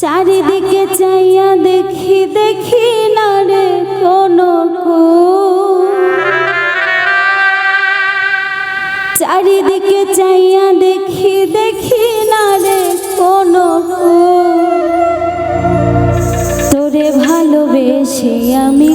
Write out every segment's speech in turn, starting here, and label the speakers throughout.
Speaker 1: চারিদিকে চাইয়া দেখি দেখি না রে কোনো। চারিদিকে চাইয়া দেখি দেখি না রে কোনো। তোরে ভালোবেসে আমি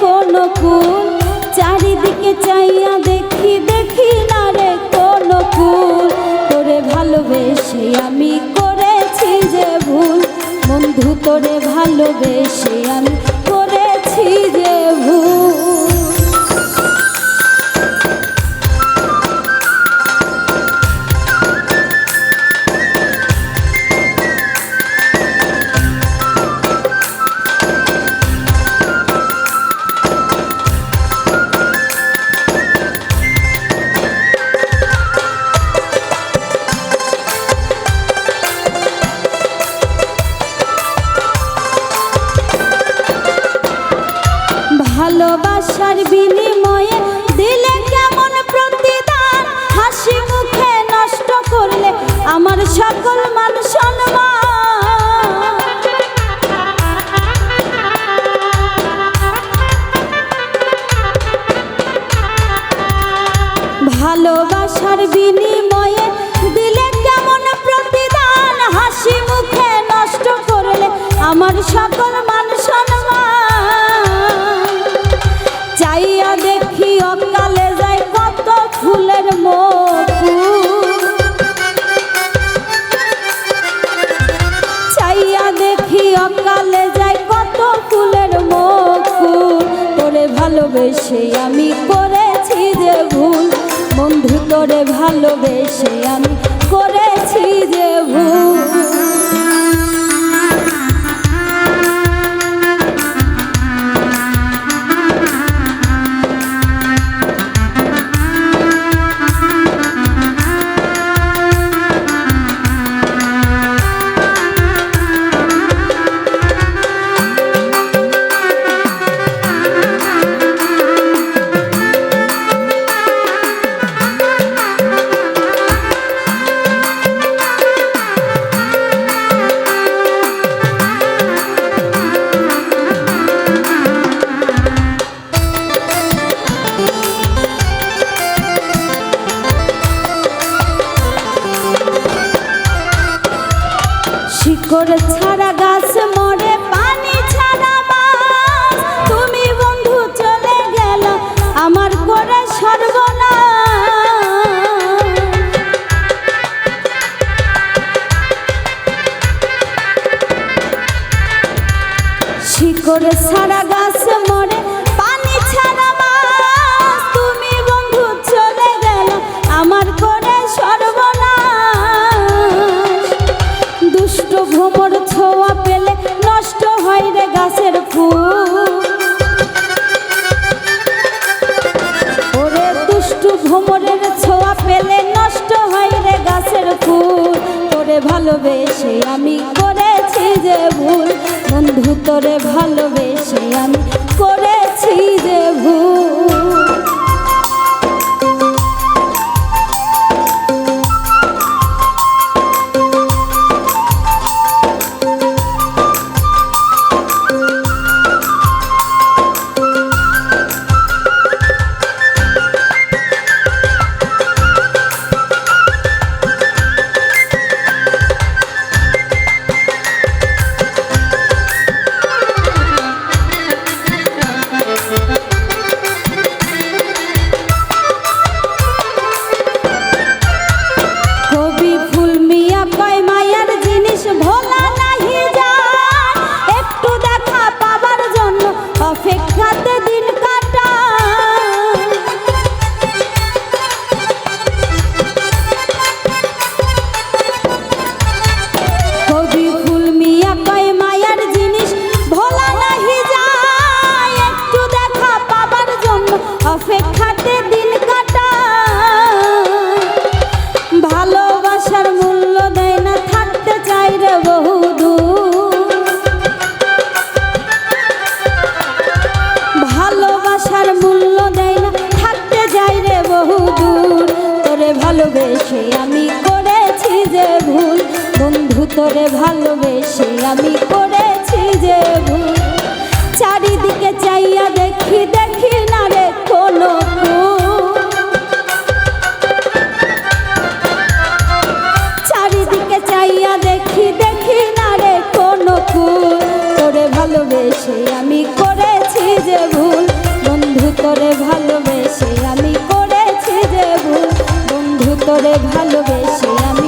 Speaker 1: কোনো কুল? চারিদিকে চাইয়া দেখি দেখি না রে কোনো কুল? তোরে ভালোবেসে আমি করেছি যে ভুল। বন্ধু, তোরে ভালোবেসে আমি করেছি যে ভুল। আমার সকল মান চাইয়া দেখি অকালে যায় কত ফুলের মুকুল। চাইয়া দেখি যায় কত ফুলের ভালোবেসে আমি করেছি যে ভুল। বন্ধু, তোরে ভালোবেসে আমি করেছি যে ভুল। শিকড় ছাড়া গাছ ভালোবেসে আমি করেছি যে ভুল। বন্ধু তোরে ভালোবেসে আমি করেছি যে ভুল। ভালোবেসে আমি করেছি যে ভুল। বন্ধু তোরে ভালোবেসে আমি করেছি যে ভুল। চারিদিকে চাইয়া দেখি দেখি না রে কোনো চারিদিকে চাইয়া দেখি দেখি না রে কোনো ফুল তোরে ভালোবেসে আমি করেছি যে ভুল। বন্ধু তোরে ভালোবেসে আমি করেছি যে ভুল। তোরে ভালোবেসে আমি